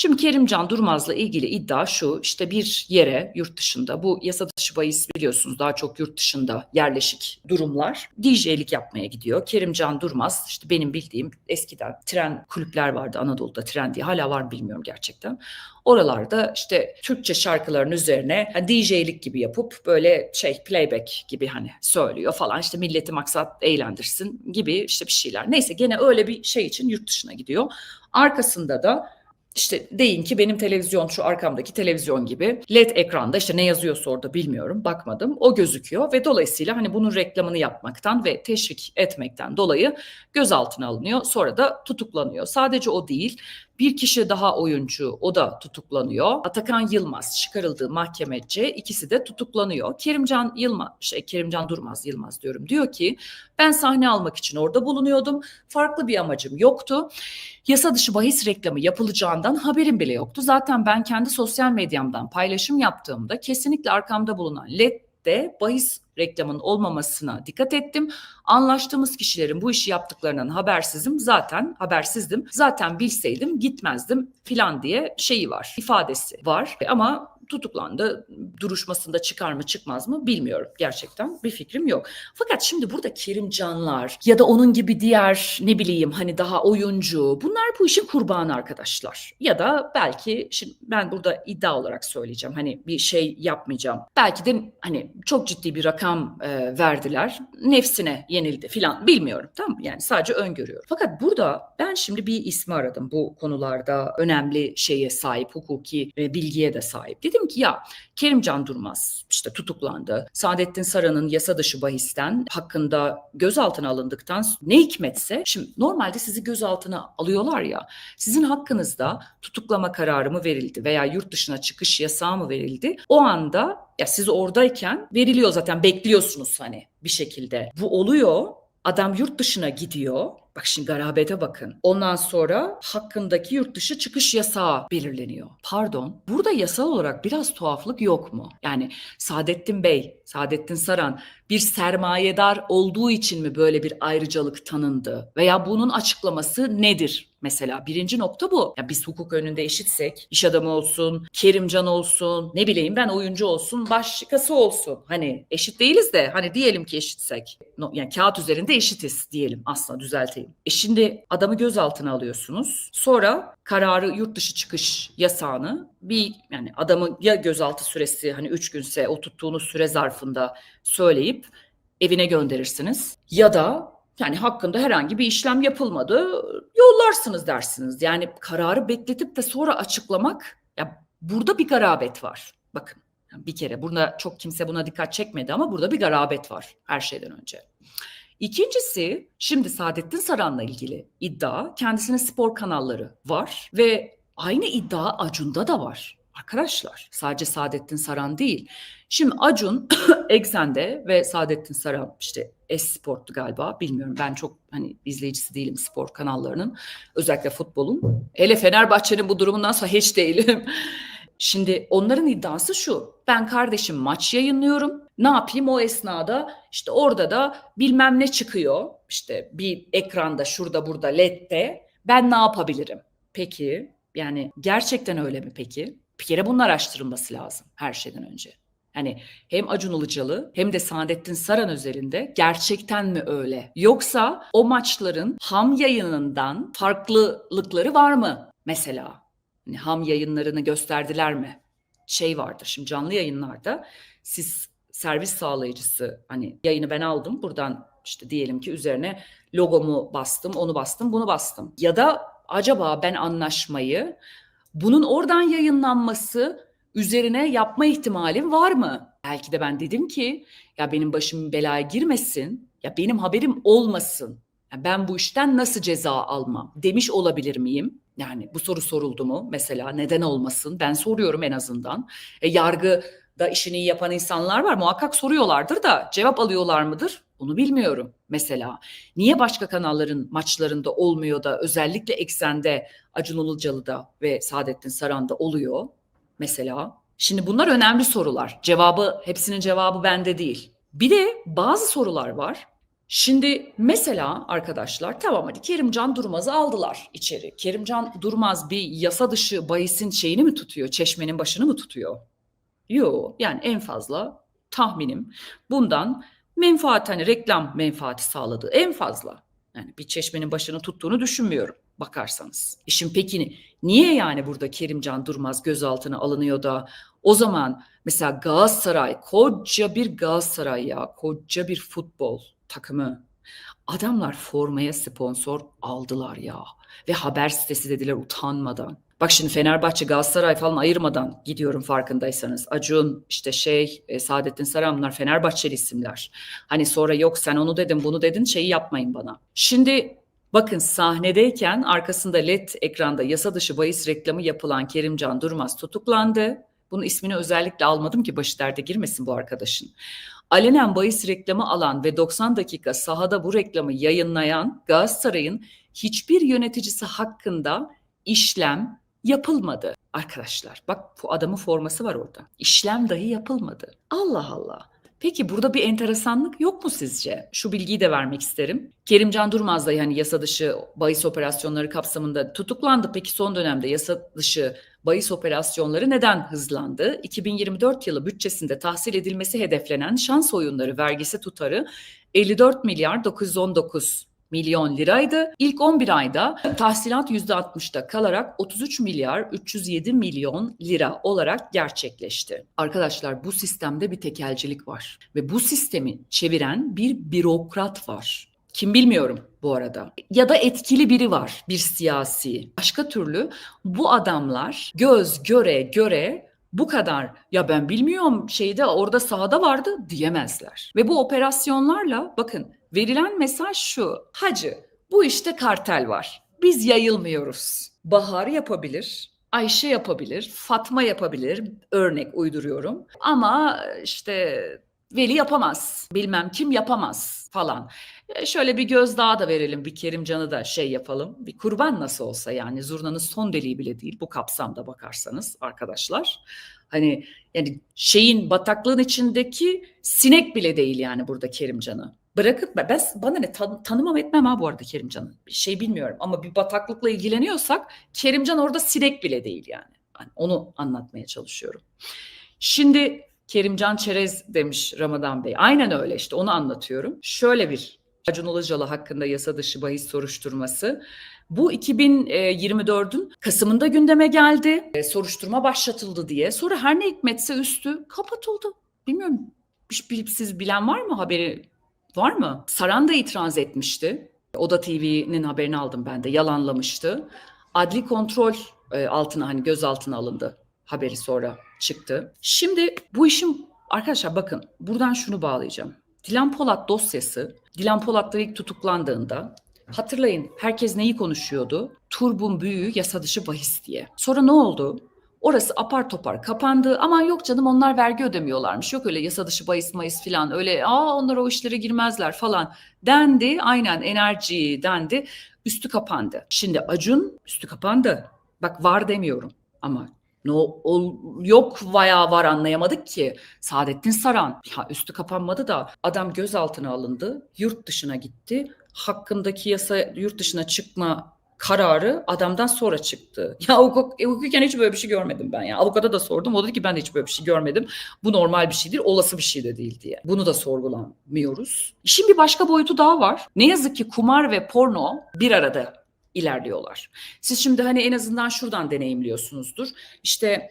Şimdi Kerimcan Durmaz'la ilgili iddia şu işte bir yere yurt dışında bu yasa dışı bahis biliyorsunuz daha çok yurt dışında yerleşik durumlar DJ'lik yapmaya gidiyor. Kerimcan Durmaz işte benim bildiğim eskiden tren kulüpler vardı Anadolu'da tren diye hala var bilmiyorum gerçekten. Oralarda işte Türkçe şarkıların üzerine hani DJ'lik gibi yapıp böyle şey playback gibi hani söylüyor falan işte milleti maksat eğlendirsin gibi işte bir şeyler. Neyse gene öyle bir şey için yurt dışına gidiyor. Arkasında da işte deyin ki benim televizyon şu arkamdaki televizyon gibi led ekranda işte ne yazıyorsa orada bilmiyorum bakmadım o gözüküyor ve dolayısıyla hani bunun reklamını yapmaktan ve teşvik etmekten dolayı gözaltına alınıyor sonra da tutuklanıyor. Sadece o değil bir kişi daha oyuncu o da tutuklanıyor. Atakan Yılmaz çıkarıldığı mahkemece ikisi de tutuklanıyor. Kerimcan Yılmaz şey Kerimcan Durmaz Yılmaz diyorum diyor ki ben sahne almak için orada bulunuyordum. Farklı bir amacım yoktu. Yasa dışı bahis reklamı yapılacağından haberim bile yoktu. Zaten ben kendi sosyal medyamdan paylaşım yaptığımda kesinlikle arkamda bulunan LED'de bahis reklamın olmamasına dikkat ettim. Anlaştığımız kişilerin bu işi yaptıklarından habersizim. Zaten habersizdim. Zaten bilseydim gitmezdim filan diye şeyi var. ifadesi var. Ama tutuklandı. Duruşmasında çıkar mı çıkmaz mı bilmiyorum. Gerçekten bir fikrim yok. Fakat şimdi burada Kerimcanlar ya da onun gibi diğer ne bileyim hani daha oyuncu bunlar bu işin kurbanı arkadaşlar. Ya da belki şimdi ben burada iddia olarak söyleyeceğim. Hani bir şey yapmayacağım. Belki de hani çok ciddi bir rakam e, verdiler. Nefsine yenildi filan bilmiyorum. Tamam mı? Yani sadece öngörüyorum. Fakat burada ben şimdi bir ismi aradım bu konularda önemli şeye sahip hukuki e, bilgiye de sahip. Dedim ki ya Kerimcan Durmaz işte tutuklandı. Saadettin Saran'ın yasa dışı bahisten hakkında gözaltına alındıktan ne hikmetse şimdi normalde sizi gözaltına alıyorlar ya sizin hakkınızda tutuklama kararı mı verildi veya yurt dışına çıkış yasağı mı verildi? O anda ya siz oradayken veriliyor zaten bekliyorsunuz hani bir şekilde. Bu oluyor. Adam yurt dışına gidiyor. Bak şimdi garabete bakın. Ondan sonra hakkındaki yurt dışı çıkış yasağı belirleniyor. Pardon. Burada yasal olarak biraz tuhaflık yok mu? Yani Saadettin Bey, Saadettin Saran bir sermayedar olduğu için mi böyle bir ayrıcalık tanındı? Veya bunun açıklaması nedir? Mesela birinci nokta bu. Ya biz hukuk önünde eşitsek, iş adamı olsun, Kerimcan olsun, ne bileyim ben oyuncu olsun, başkası olsun. Hani eşit değiliz de hani diyelim ki eşitsek. Yani kağıt üzerinde eşitiz diyelim aslında düzelteyim. E şimdi adamı gözaltına alıyorsunuz. Sonra kararı yurt dışı çıkış yasağını bir yani adamı ya gözaltı süresi hani üç günse o süre zarfında söyleyip evine gönderirsiniz. Ya da yani hakkında herhangi bir işlem yapılmadı yollarsınız dersiniz. Yani kararı bekletip de sonra açıklamak ya burada bir garabet var. Bakın bir kere burada çok kimse buna dikkat çekmedi ama burada bir garabet var her şeyden önce. İkincisi şimdi Saadettin Saran'la ilgili iddia kendisinin spor kanalları var ve aynı iddia Acun'da da var. Arkadaşlar sadece Saadettin Saran değil. Şimdi Acun Eksen'de ve Saadettin Saran işte Esport'tu galiba bilmiyorum ben çok hani izleyicisi değilim spor kanallarının özellikle futbolun. Hele Fenerbahçe'nin bu durumundan sonra hiç değilim. Şimdi onların iddiası şu. Ben kardeşim maç yayınlıyorum. Ne yapayım o esnada işte orada da bilmem ne çıkıyor. İşte bir ekranda şurada burada LED'de. Ben ne yapabilirim? Peki yani gerçekten öyle mi peki? Bir kere bunun araştırılması lazım her şeyden önce. Hani hem Acun Ilıcalı hem de Saadettin Saran özelinde gerçekten mi öyle? Yoksa o maçların ham yayınından farklılıkları var mı mesela? Hani ham yayınlarını gösterdiler mi? Şey vardır şimdi canlı yayınlarda siz servis sağlayıcısı hani yayını ben aldım buradan işte diyelim ki üzerine logomu bastım, onu bastım, bunu bastım. Ya da acaba ben anlaşmayı bunun oradan yayınlanması üzerine yapma ihtimalim var mı? Belki de ben dedim ki ya benim başım belaya girmesin, ya benim haberim olmasın. Ya ben bu işten nasıl ceza almam demiş olabilir miyim? Yani bu soru soruldu mu mesela neden olmasın? Ben soruyorum en azından. E, yargı da işini iyi yapan insanlar var muhakkak soruyorlardır da cevap alıyorlar mıdır? Onu bilmiyorum mesela. Niye başka kanalların maçlarında olmuyor da özellikle Eksen'de Acun Ilıcalı'da ve Saadettin Saran'da oluyor mesela? Şimdi bunlar önemli sorular. Cevabı hepsinin cevabı bende değil. Bir de bazı sorular var. Şimdi mesela arkadaşlar tamam hadi Kerimcan Durmaz'ı aldılar içeri. Kerimcan Durmaz bir yasa dışı bahisin şeyini mi tutuyor? Çeşmenin başını mı tutuyor? Yok yani en fazla tahminim bundan menfaat hani reklam menfaati sağladığı en fazla. Yani bir çeşmenin başını tuttuğunu düşünmüyorum bakarsanız. İşin peki niye yani burada Kerimcan Durmaz gözaltına alınıyor da o zaman mesela Galatasaray koca bir Galatasaray ya koca bir futbol takımı adamlar formaya sponsor aldılar ya ve haber sitesi dediler utanmadan. Bak şimdi Fenerbahçe, Galatasaray falan ayırmadan gidiyorum farkındaysanız. Acun, işte şey, e, Saadettin Saramlar Fenerbahçeli isimler. Hani sonra yok sen onu dedin bunu dedin şeyi yapmayın bana. Şimdi bakın sahnedeyken arkasında led ekranda yasa dışı bahis reklamı yapılan Kerimcan Durmaz tutuklandı. Bunun ismini özellikle almadım ki başı derde girmesin bu arkadaşın. Alenen bahis reklamı alan ve 90 dakika sahada bu reklamı yayınlayan Galatasaray'ın hiçbir yöneticisi hakkında işlem yapılmadı arkadaşlar. Bak bu adamın forması var orada. İşlem dahi yapılmadı. Allah Allah. Peki burada bir enteresanlık yok mu sizce? Şu bilgiyi de vermek isterim. Kerimcan Durmaz da yani yasa dışı bahis operasyonları kapsamında tutuklandı. Peki son dönemde yasa dışı bahis operasyonları neden hızlandı? 2024 yılı bütçesinde tahsil edilmesi hedeflenen şans oyunları vergisi tutarı 54 milyar 919 milyon liraydı. İlk 11 ayda tahsilat %60'da kalarak 33 milyar 307 milyon lira olarak gerçekleşti. Arkadaşlar bu sistemde bir tekelcilik var ve bu sistemi çeviren bir bürokrat var. Kim bilmiyorum bu arada. Ya da etkili biri var, bir siyasi. Başka türlü bu adamlar göz göre göre bu kadar ya ben bilmiyorum şeyde orada sahada vardı diyemezler. Ve bu operasyonlarla bakın verilen mesaj şu. Hacı bu işte kartel var. Biz yayılmıyoruz. Bahar yapabilir. Ayşe yapabilir, Fatma yapabilir, örnek uyduruyorum. Ama işte Veli yapamaz, bilmem kim yapamaz falan. E, şöyle bir gözdağı da verelim, bir Kerimcan'ı da şey yapalım. Bir kurban nasıl olsa yani zurnanın son deliği bile değil bu kapsamda bakarsanız arkadaşlar. Hani yani şeyin bataklığın içindeki sinek bile değil yani burada Kerimcan'ı. Bırakıp ben bana ne tan- tanımam etmem ha bu arada Kerimcan'ı. Şey bilmiyorum ama bir bataklıkla ilgileniyorsak Kerimcan orada sinek bile değil yani. yani onu anlatmaya çalışıyorum. Şimdi Kerimcan Çerez demiş Ramadan Bey. Aynen öyle işte onu anlatıyorum. Şöyle bir Acun Ilıcalı hakkında yasa dışı bahis soruşturması. Bu 2024'ün Kasım'ında gündeme geldi. E, soruşturma başlatıldı diye. Sonra her ne hikmetse üstü kapatıldı. Bilmiyorum bilip siz bilen var mı haberi var mı? Saran da itiraz etmişti. Oda TV'nin haberini aldım ben de yalanlamıştı. Adli kontrol e, altına hani gözaltına alındı haberi sonra çıktı. Şimdi bu işin arkadaşlar bakın buradan şunu bağlayacağım. Dilan Polat dosyası Dilan Polat da ilk tutuklandığında hatırlayın herkes neyi konuşuyordu? Turbun büyüğü yasa dışı bahis diye. Sonra ne oldu? Orası apar topar kapandı. Aman yok canım onlar vergi ödemiyorlarmış. Yok öyle yasa dışı bahis mayıs falan öyle aa onlar o işlere girmezler falan dendi. Aynen enerji dendi. Üstü kapandı. Şimdi Acun üstü kapandı. Bak var demiyorum ama ne ol, yok veya var anlayamadık ki. Saadettin Saran ya üstü kapanmadı da adam gözaltına alındı. Yurt dışına gitti. Hakkındaki yasa yurt dışına çıkma kararı adamdan sonra çıktı. Ya hukuk, hukuken hiç böyle bir şey görmedim ben ya. Avukata da sordum. O dedi ki ben de hiç böyle bir şey görmedim. Bu normal bir şeydir. Olası bir şey de değil diye. Bunu da sorgulamıyoruz. Bir başka boyutu daha var. Ne yazık ki kumar ve porno bir arada ilerliyorlar. Siz şimdi hani en azından şuradan deneyimliyorsunuzdur. İşte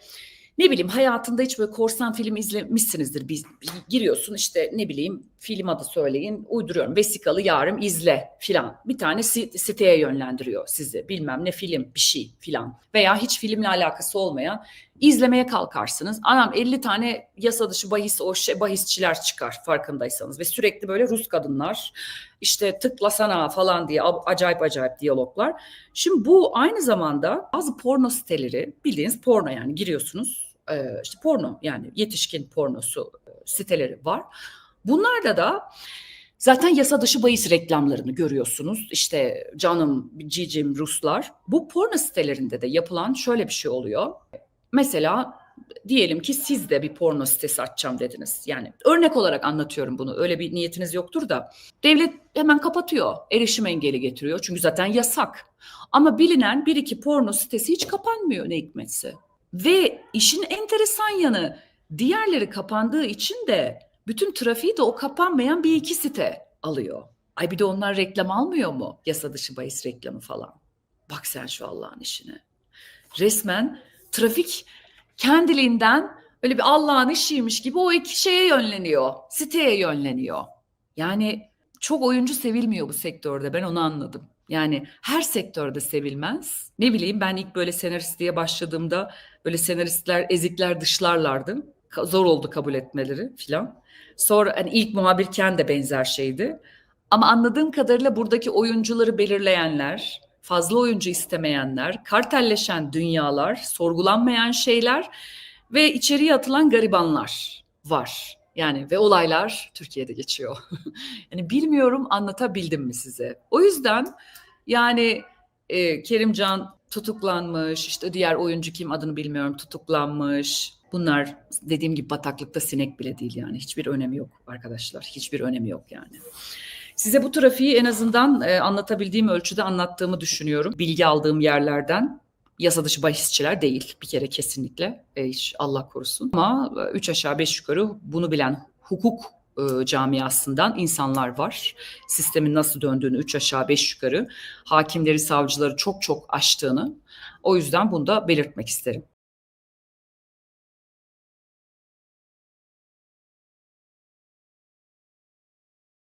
ne bileyim hayatında hiç böyle korsan film izlemişsinizdir. Biz giriyorsun işte ne bileyim film adı söyleyin uyduruyorum vesikalı yarım izle filan. Bir tane siteye yönlendiriyor sizi bilmem ne film bir şey filan. Veya hiç filmle alakası olmayan izlemeye kalkarsınız. Anam 50 tane yasa dışı bahis o şey, bahisçiler çıkar farkındaysanız ve sürekli böyle Rus kadınlar işte tıklasana falan diye acayip acayip diyaloglar. Şimdi bu aynı zamanda bazı porno siteleri bildiğiniz porno yani giriyorsunuz işte porno yani yetişkin pornosu siteleri var. Bunlarda da zaten yasa dışı bahis reklamlarını görüyorsunuz. İşte canım, cicim, Ruslar. Bu porno sitelerinde de yapılan şöyle bir şey oluyor. Mesela diyelim ki siz de bir porno sitesi açacağım dediniz. Yani örnek olarak anlatıyorum bunu. Öyle bir niyetiniz yoktur da. Devlet hemen kapatıyor. Erişim engeli getiriyor. Çünkü zaten yasak. Ama bilinen bir iki porno sitesi hiç kapanmıyor ne hikmetse. Ve işin enteresan yanı diğerleri kapandığı için de bütün trafiği de o kapanmayan bir iki site alıyor. Ay bir de onlar reklam almıyor mu? Yasa dışı bahis reklamı falan. Bak sen şu Allah'ın işine. Resmen trafik kendiliğinden öyle bir Allah'ın işiymiş gibi o iki şeye yönleniyor. Siteye yönleniyor. Yani çok oyuncu sevilmiyor bu sektörde ben onu anladım. Yani her sektörde sevilmez. Ne bileyim ben ilk böyle senaristliğe başladığımda böyle senaristler ezikler dışlarlardı. Zor oldu kabul etmeleri filan. Sonra hani ilk muhabirken de benzer şeydi. Ama anladığım kadarıyla buradaki oyuncuları belirleyenler, fazla oyuncu istemeyenler, kartelleşen dünyalar, sorgulanmayan şeyler ve içeriye atılan garibanlar var. Yani ve olaylar Türkiye'de geçiyor. yani bilmiyorum anlatabildim mi size? O yüzden yani e, Kerimcan tutuklanmış, işte diğer oyuncu kim adını bilmiyorum tutuklanmış. Bunlar dediğim gibi bataklıkta sinek bile değil yani hiçbir önemi yok arkadaşlar. Hiçbir önemi yok yani. Size bu trafiği en azından e, anlatabildiğim ölçüde anlattığımı düşünüyorum. Bilgi aldığım yerlerden yasa dışı bahisçiler değil bir kere kesinlikle e, Allah korusun. Ama e, üç aşağı beş yukarı bunu bilen hukuk e, camiasından insanlar var. Sistemin nasıl döndüğünü üç aşağı beş yukarı hakimleri savcıları çok çok aştığını o yüzden bunu da belirtmek isterim.